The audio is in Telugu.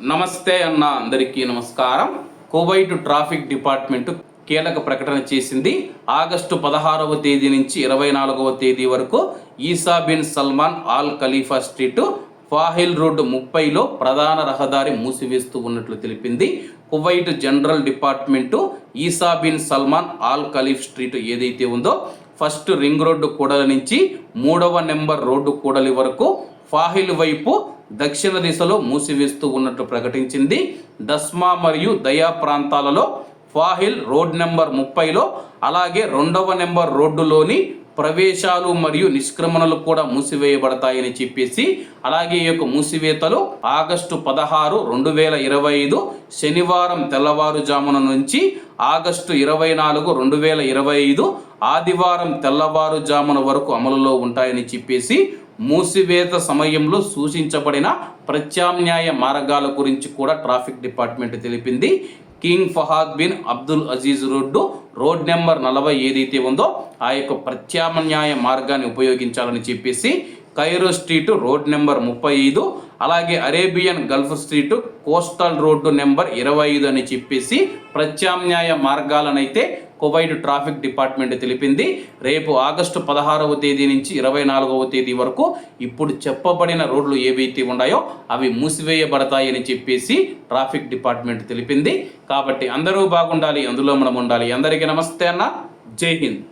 నమస్తే అన్న అందరికీ నమస్కారం. కువైట్ ట్రాఫిక్ డిపార్ట్మెంట్ కీలక ప్రకటన చేసింది. ఆగస్టు పదహారవ తేదీ నుంచి ఇరవై నాలుగవ తేదీ వరకు Isa bin Salman Al Khalifa street Fahil road ముప్పైలో ప్రధాన రహదారి మూసివేస్తూ ఉన్నట్లు తెలిపింది. Kuwait general department Isa bin Salman Al Khalif street ఏదైతే ఉందో ఫస్ట్ రింగ్ రోడ్డు కూడలి నుంచి మూడవ నెంబర్ రోడ్డు కూడలి వరకు ఫాహిల్ వైపు దక్షిణ దిశలో మూసివేస్తూ ఉన్నట్లు ప్రకటించింది. దస్మా మరియు దయా ప్రాంతాలలో ఫాహిల్ రోడ్ నెంబర్ ముప్పైలో అలాగే రెండవ నెంబర్ రోడ్డులోని ప్రవేశాలు మరియు నిష్క్రమణలు కూడా మూసివేయబడతాయని చెప్పేసి అలాగే ఈ యొక్క మూసివేతలు ఆగస్టు పదహారు రెండు వేల ఇరవై ఐదు శనివారం తెల్లవారుజామున నుంచి ఆగస్టు ఇరవై నాలుగు రెండు వేల ఇరవై ఐదు ఆదివారం తెల్లవారుజామున వరకు అమలులో ఉంటాయని చెప్పేసి మూసివేత సమయంలో సూచించబడిన ప్రత్యామ్నాయ మార్గాల గురించి కూడా ట్రాఫిక్ డిపార్ట్మెంట్ తెలిపింది. King Fahad bin Abdul Aziz road road number నలభై ఏదైతే ఉందో ఆ యొక్క ప్రత్యామ్నాయ మార్గాన్ని ఉపయోగించాలని చెప్పేసి కైరో స్ట్రీట్ రోడ్ నెంబర్ ముప్పై ఐదు అలాగే Arabian Gulf street coastal road number ఇరవై ఐదు అని చెప్పేసి ప్రత్యామ్నాయ మార్గాలనైతే కువైట్ ట్రాఫిక్ డిపార్ట్మెంట్ తెలిపింది. రేపు ఆగస్టు పదహారవ తేదీ నుంచి ఇరవై నాలుగవ తేదీ వరకు ఇప్పుడు చెప్పబడిన రోడ్లు ఏవైతే ఉన్నాయో అవి మూసివేయబడతాయని చెప్పేసి ట్రాఫిక్ డిపార్ట్మెంట్ తెలిపింది. కాబట్టి అందరూ బాగుండాలి అందులో మనం ఉండాలి. అందరికీ నమస్తే అన్న. జై హింద్.